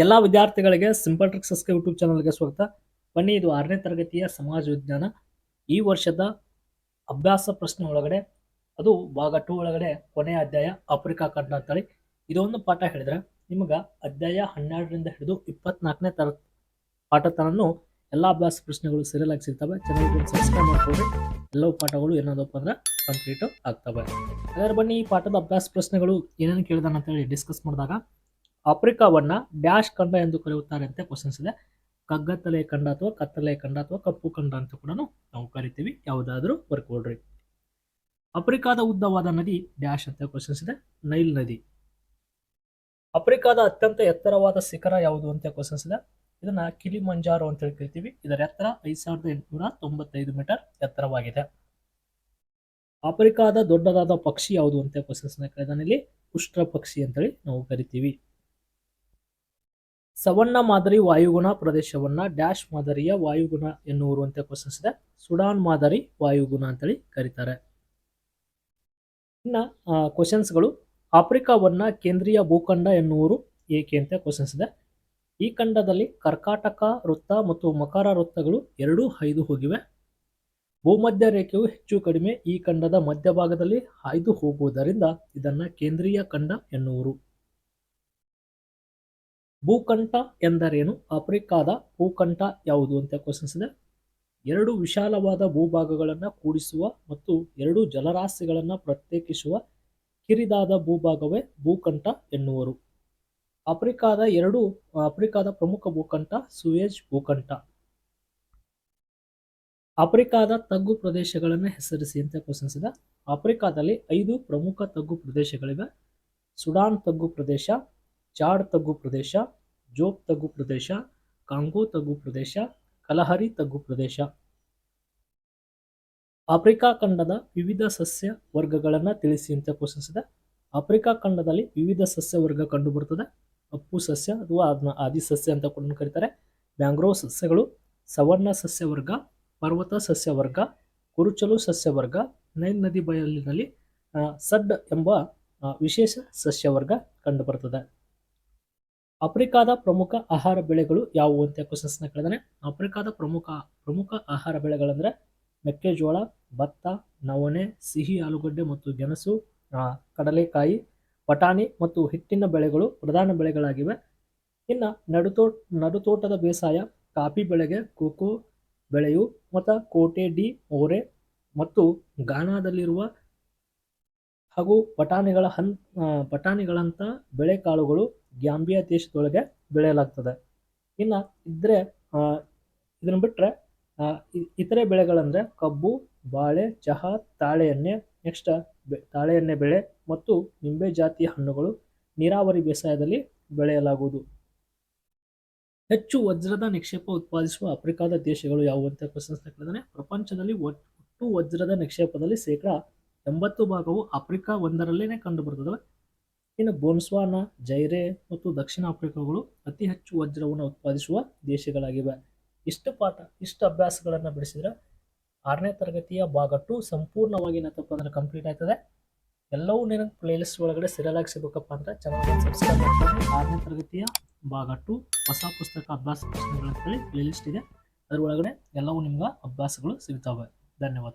ಎಲ್ಲ ವಿದ್ಯಾರ್ಥಿಗಳಿಗೆ simple tricks S K YouTube ಚಾನಲ್ಗೆ ಸ್ವಾಗತ. ಬನ್ನಿ, ಇದು ಆರನೇ ತರಗತಿಯ ಸಮಾಜ ವಿಜ್ಞಾನ. ಈ ವರ್ಷದ ಅಭ್ಯಾಸ ಪ್ರಶ್ನೆ ಒಳಗಡೆ, ಅದು ಭಾಗ ಟು ಒಳಗಡೆ ಕೊನೆಯ ಅಧ್ಯಾಯ ಆಫ್ರಿಕಾ ಖಂಡ ಅಂತೇಳಿ ಇದೊಂದು ಪಾಠ ಹೇಳಿದ್ರೆ ನಿಮ್ಗೆ ಅಧ್ಯಾಯ ಹನ್ನೆರಡರಿಂದ ಹಿಡಿದು ಇಪ್ಪತ್ನಾಲ್ಕನೇ ತರ ಪಾಠ ತನನು ಎಲ್ಲ ಅಭ್ಯಾಸ ಪ್ರಶ್ನೆಗಳು ಸೀರಿಯಲ್ ಆಗಿ ಸಿಗ್ತವೆ. ಚಾನಲ್ಗೆ ಸಬ್ಸ್ಕ್ರೈಬ್ ಮಾಡ್ಕೊಳ್ಳಿ. ಎಲ್ಲವೂ ಪಾಠಗಳು ಏನಾದಪ್ಪ ಅಂದ್ರೆ ಕಂಪ್ಲೀಟ್ ಆಗ್ತವೆ. ಹಾಗಾದ್ರೆ ಬನ್ನಿ, ಈ ಪಾಠದ ಅಭ್ಯಾಸ ಪ್ರಶ್ನೆಗಳು ಏನೇನು ಕೇಳಿದಾನ ಅಂತೇಳಿ ಡಿಸ್ಕಸ್ ಮಾಡಿದಾಗ ಆಫ್ರಿಕಾವನ್ನ ಡ್ಯಾಶ್ ಖಂಡ ಎಂದು ಕರೆಯುತ್ತಾರೆ ಅಂತ ಕ್ವಶನ್ಸ್ ಇದೆ. ಕಗ್ಗತ್ತಲೆ ಖಂಡ ಅಥವಾ ಕತ್ತಲೆ ಖಂಡ ಅಥವಾ ಕಪ್ಪು ಖಂಡ ಅಂತ ಕೂಡ ನಾವು ಕರಿತೀವಿ. ಯಾವುದಾದ್ರೂ ಬರ್ಕೊಳ್ರಿ. ಆಫ್ರಿಕಾದ ಉದ್ದವಾದ ನದಿ ಡ್ಯಾಶ್ ಅಂತ ಕ್ವಶನ್ಸ್ ಇದೆ. ನೈಲ್ ನದಿ. ಆಫ್ರಿಕಾದ ಅತ್ಯಂತ ಎತ್ತರವಾದ ಶಿಖರ ಯಾವುದು ಅಂತ ಕ್ವಶನ್ಸ್ ಇದೆ. ಇದನ್ನ ಕಿಲಿಮಂಜಾರೋ ಅಂತ ಹೇಳಿ ಕರಿತೀವಿ. ಇದರ ಎತ್ತರ ಐದು ಸಾವಿರದ ಎಂಟುನೂರ ತೊಂಬತ್ತೈದು ಮೀಟರ್ ಎತ್ತರವಾಗಿದೆ. ಆಫ್ರಿಕಾದ ದೊಡ್ಡದಾದ ಪಕ್ಷಿ ಯಾವುದು ಅಂತ ಕ್ವಶನ್ಸ್ ಕೇಳಿದಾನೆ ಇಲ್ಲಿ. ಉಷ್ಟ್ರ ಪಕ್ಷಿ ಅಂತೇಳಿ ನಾವು ಕರಿತೀವಿ. ಸವಣ್ಣ ಮಾದರಿ ವಾಯುಗುಣ ಪ್ರದೇಶವನ್ನ ಡ್ಯಾಶ್ ಮಾದರಿಯ ವಾಯುಗುಣ ಎನ್ನುವರು ಅಂತ ಕ್ವಶನ್ಸ್ ಇದೆ. ಸುಡಾನ್ ಮಾದರಿ ವಾಯುಗುಣ ಅಂತೇಳಿ ಕರೀತಾರೆ. ಇನ್ನ ಕ್ವಶನ್ಸ್ಗಳು ಆಫ್ರಿಕಾವನ್ನ ಕೇಂದ್ರೀಯ ಭೂಖಂಡ ಎನ್ನುವರು ಏಕೆ ಅಂತ ಕ್ವಶನ್ಸ್ ಇದೆ. ಈ ಖಂಡದಲ್ಲಿ ಕರ್ಕಾಟಕ ವೃತ್ತ ಮತ್ತು ಮಕರ ವೃತ್ತಗಳು ಎರಡೂ ಹಾಯ್ದು ಹೋಗಿವೆ. ಭೂಮಧ್ಯ ರೇಖೆಯು ಹೆಚ್ಚು ಕಡಿಮೆ, ಈ ಖಂಡದ ಮಧ್ಯಭಾಗದಲ್ಲಿ ಹಾಯ್ದು ಹೋಗುವುದರಿಂದ ಇದನ್ನ ಕೇಂದ್ರೀಯ ಖಂಡ ಎನ್ನುವರು. ಭೂಕಂಠ ಎಂದರೇನು? ಆಫ್ರಿಕಾದ ಭೂಕಂಠ ಯಾವುದು ಅಂತ ಕ್ವಶನ್ಸ್ ಇದೆ. ಎರಡು ವಿಶಾಲವಾದ ಭೂಭಾಗಗಳನ್ನು ಕೂಡಿಸುವ ಮತ್ತು ಎರಡು ಜಲರಾಶಿಗಳನ್ನು ಪ್ರತ್ಯೇಕಿಸುವ ಕಿರಿದಾದ ಭೂಭಾಗವೇ ಭೂಕಂಠ ಎನ್ನುವರು. ಆಫ್ರಿಕಾದ ಎರಡು, ಆಫ್ರಿಕಾದ ಪ್ರಮುಖ ಭೂಕಂಠ ಸುವೇಜ್ ಭೂಕಂಠ. ಆಫ್ರಿಕಾದ ತಗ್ಗು ಪ್ರದೇಶಗಳನ್ನು ಹೆಸರಿಸಿ ಅಂತ ಕ್ವಶನ್ಸ್ ಇದೆ. ಆಫ್ರಿಕಾದಲ್ಲಿ ಐದು ಪ್ರಮುಖ ತಗ್ಗು ಪ್ರದೇಶಗಳಿವೆ. ಸುಡಾನ್ ತಗ್ಗು ಪ್ರದೇಶ ಚಾಡ್ ತಗ್ಗು ಪ್ರದೇಶ, ಜೋಗ್ ತಗ್ಗು ಪ್ರದೇಶ, ಕಾಂಗೋ ತಗ್ಗು ಪ್ರದೇಶ, ಕಲಹರಿ ತಗ್ಗು ಪ್ರದೇಶ. ಆಫ್ರಿಕಾ ಖಂಡದ ವಿವಿಧ ಸಸ್ಯ ವರ್ಗಗಳನ್ನು ತಿಳಿಸಿ ಅಂತ ಕ್ವಶನ್ಸ್ ಇದೆ. ಆಫ್ರಿಕಾ ಖಂಡದಲ್ಲಿ ವಿವಿಧ ಸಸ್ಯ ವರ್ಗ ಕಂಡು ಬರುತ್ತದೆ ಅಪ್ಪು ಸಸ್ಯ ಅಥವಾ ಅದನ್ನ ಆದಿ ಸಸ್ಯ ಅಂತ ಕೂಡ ಕರೀತಾರೆ. ಮ್ಯಾಂಗ್ರೋವ್ ಸಸ್ಯಗಳು, ಸವರ್ಣ ಸಸ್ಯ ವರ್ಗ, ಪರ್ವತ ಸಸ್ಯ ವರ್ಗ, ಕುರುಚಲು ಸಸ್ಯ ವರ್ಗ, ನೈಲ್ ನದಿ ಬಯಲಿನಲ್ಲಿ ಸಡ್ ಎಂಬ ವಿಶೇಷ ಸಸ್ಯ ವರ್ಗ ಕಂಡು ಬರುತ್ತದೆ ಆಫ್ರಿಕಾದ ಪ್ರಮುಖ ಆಹಾರ ಬೆಳೆಗಳು ಯಾವುವು ಅಂತ ಕ್ವಶನ್ಸ್ನ ಕೇಳಿದಾನೆ. ಆಫ್ರಿಕಾದ ಪ್ರಮುಖ ಪ್ರಮುಖ ಆಹಾರ ಬೆಳೆಗಳಂದ್ರೆ ಮೆಕ್ಕೆಜೋಳ, ಭತ್ತ, ನವಣೆ, ಸಿಹಿ ಆಲೂಗಡ್ಡೆ ಮತ್ತು ಗೆಣಸು ಕಡಲೆಕಾಯಿ, ಬಟಾಣಿ ಮತ್ತು ಹಿಟ್ಟಿನ ಬೆಳೆಗಳು ಪ್ರಧಾನ ಬೆಳೆಗಳಾಗಿವೆ. ಇನ್ನು ನಡುತೋ, ನಡುತೋಟದ ಬೇಸಾಯ, ಕಾಫಿ ಬೆಳೆಗೆ ಕೋಕೋ ಬೆಳೆಯು ಮತ್ತು ಕೋಟೆ ಡಿ ಓರೆ ಮತ್ತು ಗಾನಾದಲ್ಲಿರುವ ಹಾಗೂ ಬಟಾಣಿಗಳ ಹನ್ ಬಟಾಣಿಗಳಂಥ ಬೆಳೆಕಾಳುಗಳು ಗ್ಯಾಂಬಿಯಾ ದೇಶದೊಳಗೆ ಬೆಳೆಯಲಾಗ್ತದೆ. ಇನ್ನು ಇದ್ರೆ ಇದನ್ನು ಬಿಟ್ಟರೆ ಇತರೆ ಬೆಳೆಗಳಂದರೆ ಕಬ್ಬು, ಬಾಳೆ, ಚಹಾ ತಾಳೆ ಎಣ್ಣೆ ನೆಕ್ಸ್ಟ್ ತಾಳೆ ಎಣ್ಣೆ ಬೆಳೆ ಮತ್ತು ನಿಂಬೆ ಜಾತಿಯ ಹಣ್ಣುಗಳು ನೀರಾವರಿ ಬೇಸಾಯದಲ್ಲಿ ಬೆಳೆಯಲಾಗುವುದು. ಹೆಚ್ಚು ವಜ್ರದ ನಿಕ್ಷೇಪ ಉತ್ಪಾದಿಸುವ ಆಫ್ರಿಕಾದ ದೇಶಗಳು ಯಾವುವು ಅಂತ ಕ್ವಶನ್ಸ್ ಕೇಳಿದಾನೆ. ಪ್ರಪಂಚದಲ್ಲಿ ಒಟ್ಟು ವಜ್ರದ ನಿಕ್ಷೇಪದಲ್ಲಿ ಶೇಕಡ ಎಂಬತ್ತು ಭಾಗವು ಆಫ್ರಿಕಾ ಒಂದರಲ್ಲೇ ಕಂಡು ಬರುತ್ತದೆ ಇನ್ನು ಬೋನ್ಸ್ವಾನ ಜೈರೆ ಮತ್ತು ದಕ್ಷಿಣ ಆಫ್ರಿಕಾಗಳು ಅತಿ ಹೆಚ್ಚು ವಜ್ರವನ್ನು ಉತ್ಪಾದಿಸುವ ದೇಶಗಳಾಗಿವೆ. ಇಷ್ಟು ಪಾಠ, ಇಷ್ಟು ಅಭ್ಯಾಸಗಳನ್ನು ಬಿಡಿಸಿದ್ರೆ ಆರನೇ ತರಗತಿಯ ಭಾಗ ಟು ಸಂಪೂರ್ಣವಾಗಿ ಏನಪ್ಪ ಅಂದ್ರೆ ಕಂಪ್ಲೀಟ್ ಆಯ್ತದೆ. ಎಲ್ಲವೂ ನೀನು ಪ್ಲೇಲಿಸ್ಟ್ ಒಳಗಡೆ ಸಿರಲಾಗಿ ಸಿಗಬೇಕಪ್ಪ ಅಂದ್ರೆ ಚೆನ್ನಾಗಿ ಸಬ್ಸ್ಕ್ರೈಬ್ ಆರನೇ ತರಗತಿಯ ಭಾಗ ಟು ಹೊಸ ಪುಸ್ತಕ ಅಭ್ಯಾಸ ಪ್ರಶ್ನೆಗಳಂತೇಳಿ ಪ್ಲೇಲಿಸ್ಟ್ ಇದೆ. ಅದರೊಳಗಡೆ ಎಲ್ಲವೂ ನಿಮ್ಗೆ ಅಭ್ಯಾಸಗಳು ಸಿಗ್ತವೆ. ಧನ್ಯವಾದ.